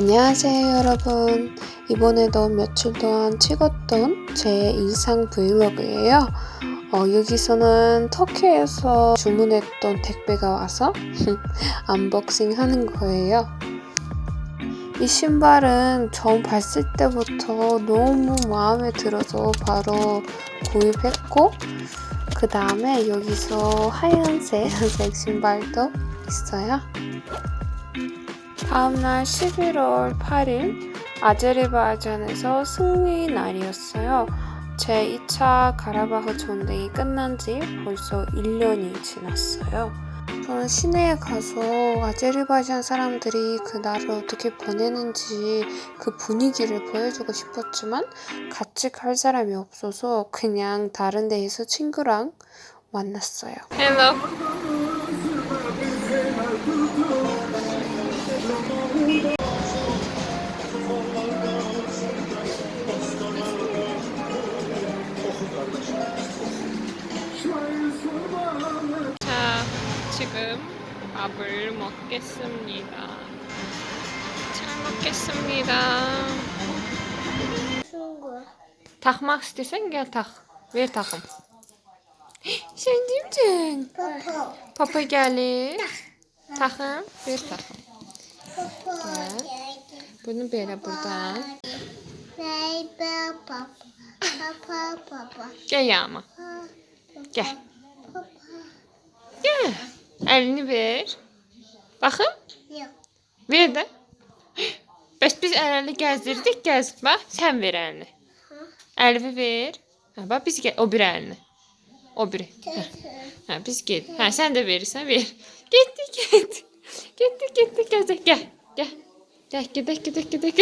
안녕하세요 여러분. 이번에도 며칠 동안 찍었던 제 일상 브이로그예요. 어, 여기서는 터키에서 주문했던 택배가 와서 언박싱 하는 거예요. 이 신발은 처음 봤을 때부터 너무 마음에 들어서 바로 구입했고 그 다음에 여기서 하얀색 색 신발도 있어요 다음날 11월 8일 아제르바이잔에서 승리 날이었어요. 제 2차 가라바흐 전쟁이 끝난 지 벌써 1년이 지났어요. 저는 시내에 가서 아제르바이잔 사람들이 그 날을 어떻게 보내는지 그 분위기를 보여주고 싶었지만 같이 갈 사람이 없어서 그냥 다른 데에서 친구랑 만났어요. Hello. 자, 지금 밥을 먹겠습니다. 잘 먹겠습니다. Takmak istesen gel tak. Ver takım. Sen kimsin? 퍼퍼. Papa geldi. Takım. Ver takım. Bak. Bunu böyle buradan. Gel yağma. Gel. Gel. Elini ver. Bakın. Ver de. Bəs biz əlini gəzdirdik, gəz. Bax, sən ver əlini. Əlini ver. Hə, bax biz o bir əlini. O biri. Hə, hə biz get. Hə, sən də verirsən, ver. Getdi, getdi. Gittik gittik gezdik. Gel. Gel. Gel gidek gidek gidek.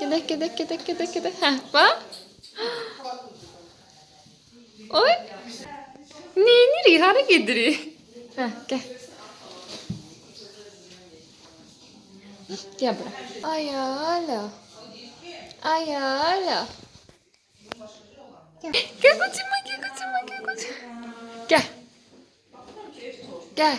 gidek gidek gidek gidek gidek. Heh bak. Oy. Ne nereye hareket ediyor? Heh gel. Gel buraya. Ayağla. Ayağla. Gel kucuma gel kucuma gel kucuma. Gel. Gel.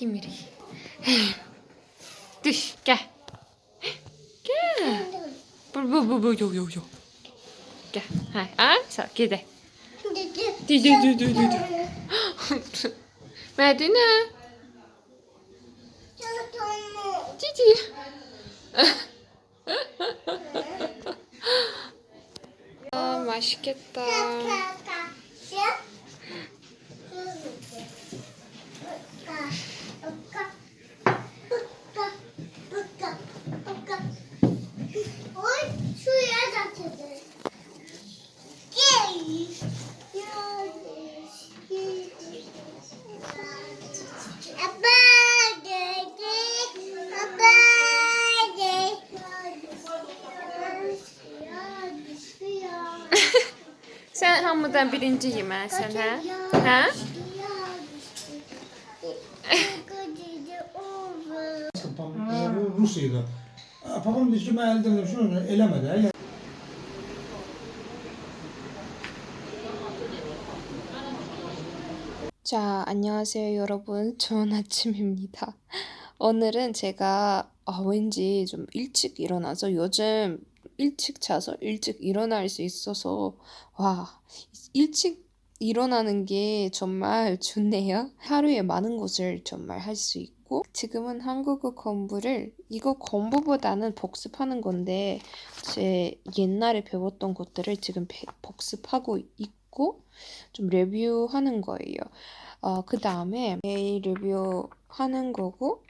Himiri. Eh, düş gel. Gel. Bu bu bu bu yo yo yo. Gel. Ha, ha sağ gide. Dü dü dü dü dü. Medine. Cici. Maşketa. Maşketa. Sen hamıdan birinci yeməlisən, hə? Hə? Papam Rusya'da. Ha, Papam dedi ki ben elde şunu elemedi. Ele. 자, 안녕하세요, 여러분. 좋은 아침입니다. 오늘은 제가 아, 왠지 좀 일찍 일어나서 요즘 일찍 자서 일찍 일어날 수 있어서 와, 일찍 일어나는 게 정말 좋네요. 하루에 많은 것을 정말 할 수 있고 지금은 한국어 공부를 이거 공부보다는 복습하는 건데 제 옛날에 배웠던 것들을 지금 배- 복습하고 있고 좀 레뷰하는 거예요. 어, 그 다음에 매일 리뷰하는 거고,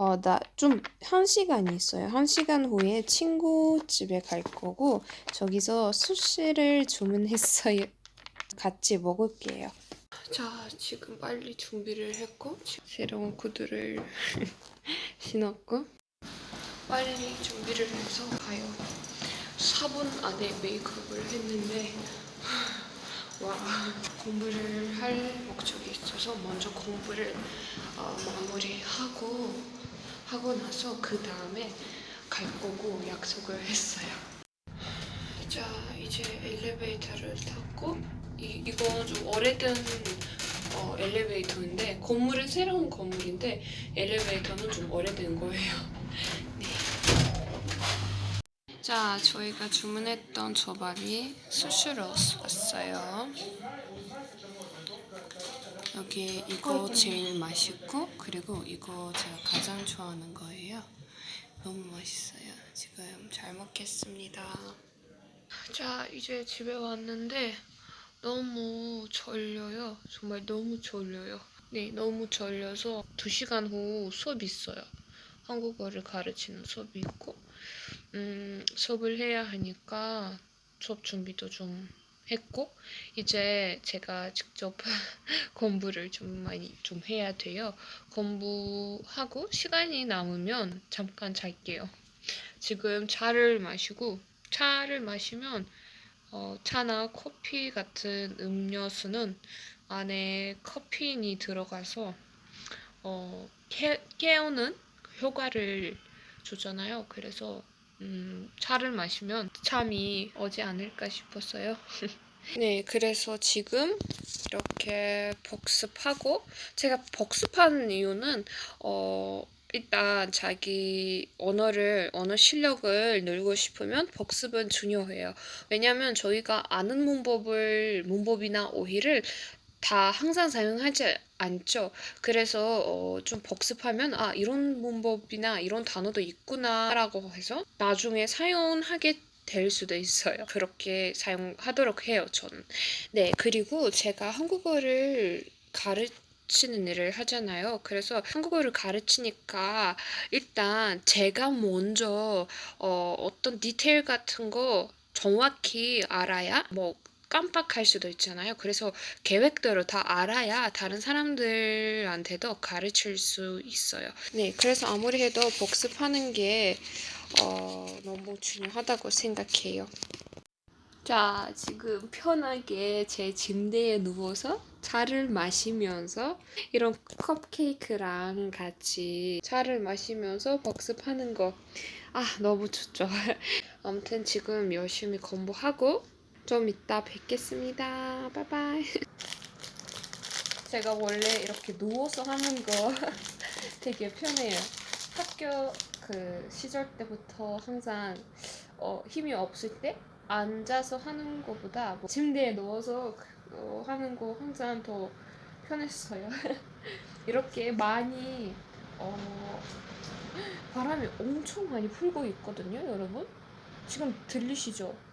어, 나 좀 한 시간이 있어요. 한 시간 후에 친구 집에 갈 거고, 저기서 수시를 주문했어요. 같이 먹을게요. 자, 지금 빨리 준비를 했고, 새로운 구두를 신었고, 빨리 준비를 해서 가요. 4분 안에 메이크업을 했는데, 와 공부를 할 목적이 있어서 먼저 공부를 어, 마무리하고 하고 나서 그 다음에 갈 거고 약속을 했어요. 자 이제 엘리베이터를 탔고 이 이거 좀 오래된 어, 엘리베이터인데 건물은 새로운 건물인데 엘리베이터는 좀 오래된 거예요. 네. 자 저희가 주문했던 저밥이 수시로 왔어요. 여기 이거 제일 맛있고 그리고 이거 제가 가장 좋아하는 거예요. 너무 맛있어요. 지금 잘 먹겠습니다. 자 이제 집에 왔는데 너무 졸려요. 정말 너무 졸려요. 네, 너무 졸려서 2시간 후 수업 있어요. 한국어를 가르치는 수업이 있고 음, 수업을 해야 하니까 수업 준비도 좀 했고 이제 제가 직접 공부를 좀 많이 좀 해야 돼요. 공부하고 시간이 남으면 잠깐 잘게요. 지금 차를 마시고 차를 마시면 어, 차나 커피 같은 음료수는 안에 커피인이 들어가서 어, 깨, 깨우는 효과를 주잖아요. 그래서 음, 차를 마시면 잠이 오지 않을까 싶었어요. 네, 그래서 지금 이렇게 복습하고 제가 복습하는 이유는 어 일단 자기 언어를 언어 실력을 늘고 싶으면 복습은 중요해요. 왜냐하면 저희가 아는 문법을 문법이나 어휘를 다 항상 사용하지 않죠. 그래서 어, 좀 복습하면 아 이런 문법이나 이런 단어도 있구나라고 해서 나중에 사용하게 될 수도 있어요. 그렇게 사용하도록 해요, 저는. 네, 그리고 제가 한국어를 가르치는 일을 하잖아요. 그래서 한국어를 가르치니까 일단 제가 먼저 어, 어떤 디테일 같은 거 정확히 알아야 뭐 깜빡할 수도 있잖아요. 그래서 계획대로 다 알아야 다른 사람들한테도 가르칠 수 있어요. 네, 그래서 아무리 해도 복습하는 게 어, 너무 중요하다고 생각해요. 자, 지금 편하게 제 침대에 누워서 차를 마시면서 이런 컵케이크랑 같이 차를 마시면서 복습하는 거. 아, 너무 좋죠. 아무튼 지금 열심히 공부하고 좀 이따 뵙겠습니다. 바이바이. 제가 원래 이렇게 누워서 하는 거 되게 편해요. 학교 그 시절 때부터 항상 어, 힘이 없을 때 앉아서 하는 것보다 뭐 침대에 누워서 어, 하는 거 항상 더 편했어요. 이렇게 많이 어, 바람이 엄청 많이 불고 있거든요, 여러분. 지금 들리시죠?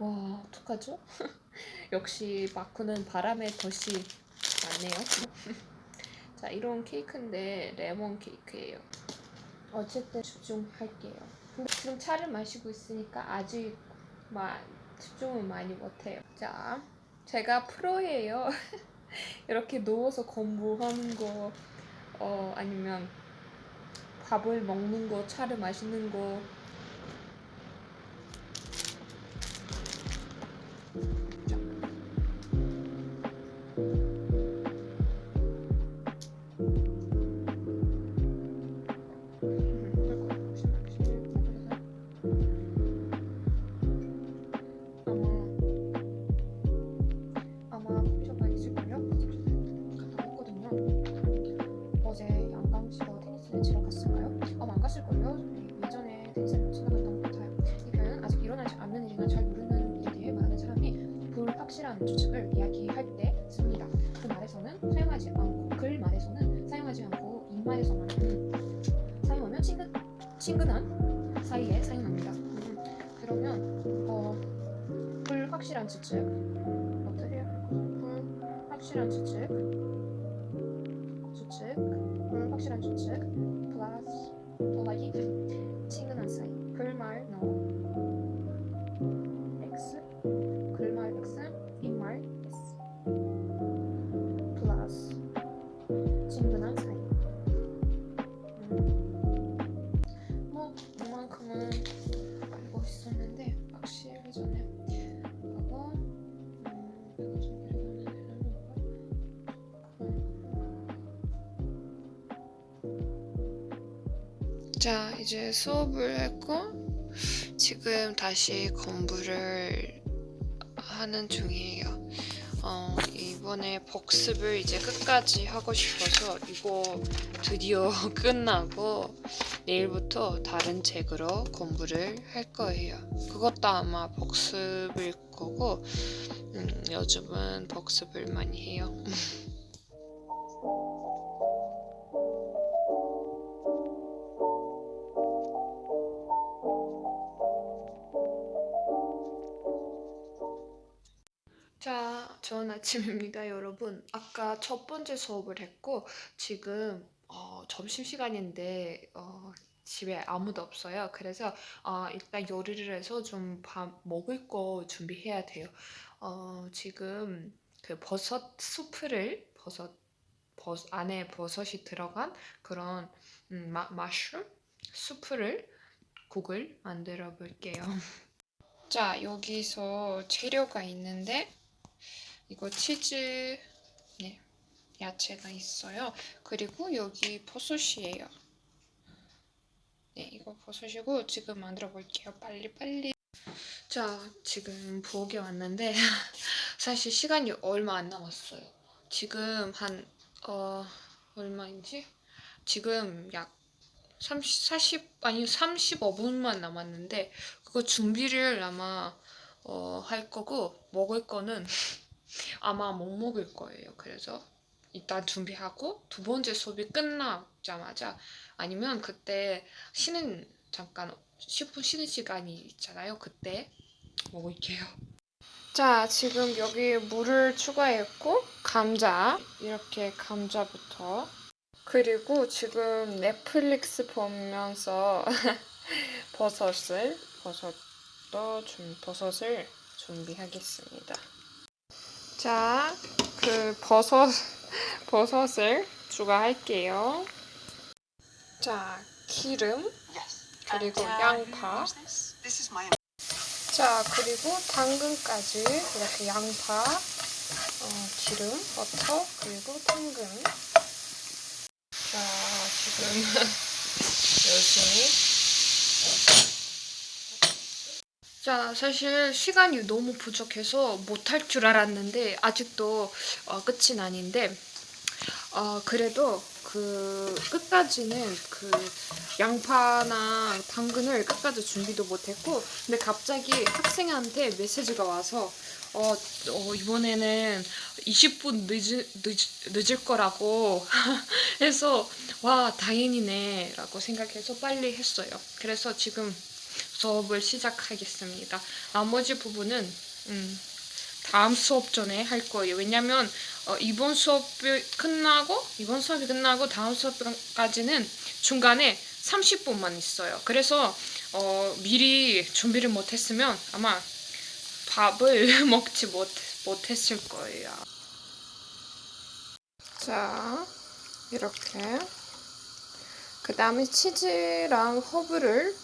와, 어떡하죠? 역시 마크는 바람의 덫이 많네요. 자, 이런 케이크인데 레몬 케이크예요. 어쨌든 집중할게요. 근데 지금 차를 마시고 있으니까 아직 마, 집중을 많이 못해요. 자, 제가 프로예요. 이렇게 누워서 공부하는 거, 어, 아니면 밥을 먹는 거, 차를 마시는 거. 확실한 추측을 이야기할 때 씁니다. 그 말에서는 사용하지 않고 글 말에서는 사용하지 않고 이 말에서만 음, 사용하면 친근 친근한 사이에 사용합니다. 음, 그러면 어, 불확실한 추측 어떻게 해요? 불확실한 추측 추측 불확실한 추측 플러스 더하기 이제 수업을 했고 지금 다시 공부를 하는 중이에요. 어, 이번에 복습을 이제 끝까지 하고 싶어서 이거 드디어 끝나고 내일부터 다른 책으로 공부를 할 거예요. 그것도 아마 복습일 거고 음, 요즘은 복습을 많이 해요. 좋은 아침입니다, 여러분. 아까 첫 번째 수업을 했고, 지금 어, 점심시간인데 어, 집에 아무도 없어요. 그래서 어, 일단 요리를 해서 좀 밥 먹을 거 준비해야 돼요. 어, 지금 그 버섯 수프를 버섯, 버섯 안에 버섯이 들어간 그런 음, 마, 마쉬룸 수프를 국을 만들어 볼게요. 자, 여기서 재료가 있는데 이거 치즈, 네, 야채가 있어요. 그리고 여기 버섯이에요. 네, 이거 버섯이고 지금 만들어 볼게요. 빨리 빨리. 자, 지금 부엌에 왔는데 사실 시간이 얼마 안 남았어요. 지금 한 어, 얼마인지? 지금 약 30, 40 아니 35분만 남았는데 그거 준비를 아마 어, 할 거고 먹을 거는 아마 못 먹을 거예요. 그래서 일단 준비하고 두 번째 수업이 끝나자마자 아니면 그때 쉬는 잠깐 10분 쉬는 시간이 있잖아요. 그때 먹을게요. 자, 지금 여기 물을 추가했고 감자 이렇게 감자부터 그리고 지금 넷플릭스 보면서 버섯을 버섯도 좀 버섯을 준비하겠습니다. 자, 그 버섯 버섯을 추가할게요. 자, 기름 그리고 양파. 자, 그리고 당근까지 이렇게 양파, 어, 기름, 버터 그리고 당근. 자, 지금 열심히. 자, 사실 시간이 너무 부족해서 못할 줄 알았는데 아직도 어, 끝은 아닌데 어, 그래도 그 끝까지는 그 양파나 당근을 끝까지 준비도 못했고 근데 갑자기 학생한테 메시지가 와서 어, 어, 이번에는 20분 늦을, 늦, 늦을 거라고 해서 와 다행이네 라고 생각해서 빨리 했어요. 그래서 지금 수업을 시작하겠습니다 나머지 부분은 음, 다음 수업 전에 할 거예요 왜냐면 어, 이번 수업이 끝나고 이번 수업이 끝나고 다음 수업까지는 중간에 30분만 있어요. 그래서 어, 미리 준비를 못했으면 아마 밥을 먹지 못 못했을 거예요. 자 이렇게 그 다음에 치즈랑 허브를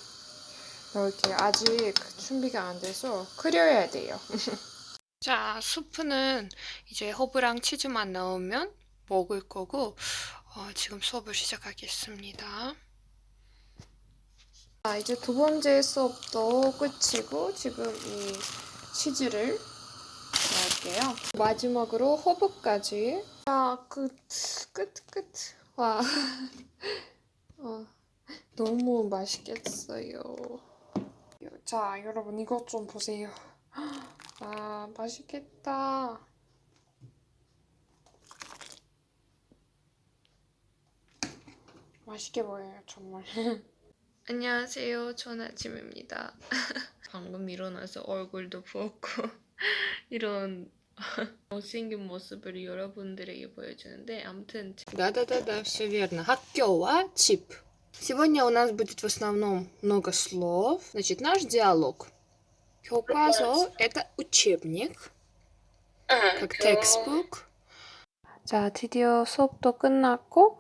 넣을게요. 아직 준비가 안 돼서 끓여야 돼요. 자, 수프는 이제 허브랑 치즈만 넣으면 먹을 거고 어, 지금 수업을 시작하겠습니다. 자, 이제 두 번째 수업도 끝이고 지금 이 치즈를 넣을게요. 마지막으로 허브까지. 아, 끝, 끝, 끝. 와, 어, 너무 맛있겠어요. 자, 여러분 이것 좀 보세요. 아, 맛있겠다. 맛있게 보여요, 정말. 안녕하세요. 좋은 아침입니다. 방금 일어나서 얼굴도 부었고 이런 못생긴 모습을 여러분들에게 보여주는데 아무튼 Да-да-да-да, все верно. 학교와 집. Сегодня у нас будет в основном много слов. Значит, наш диалог. 교과서 – это учебник, как textbook. 자, 드디어 수업도 끝났고,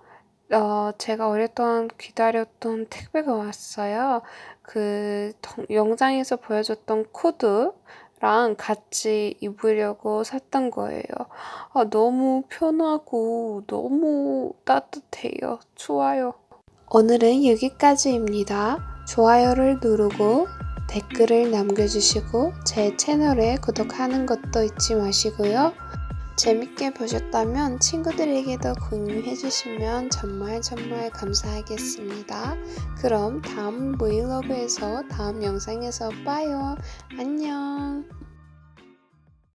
어, 제가 오랫동안 기다렸던 택배가 왔어요. 그 동- 영상에서 보여줬던 코드랑 같이 입으려고 샀던 거예요. 아, 너무 편하고 너무 따뜻해요. 좋아요. 오늘은 여기까지입니다. 좋아요를 누르고 댓글을 남겨주시고 제 채널에 구독하는 것도 잊지 마시고요. 재밌게 보셨다면 친구들에게도 공유해 주시면 정말 정말 감사하겠습니다. 그럼 다음 브이로그에서 다음 영상에서 봐요. 안녕.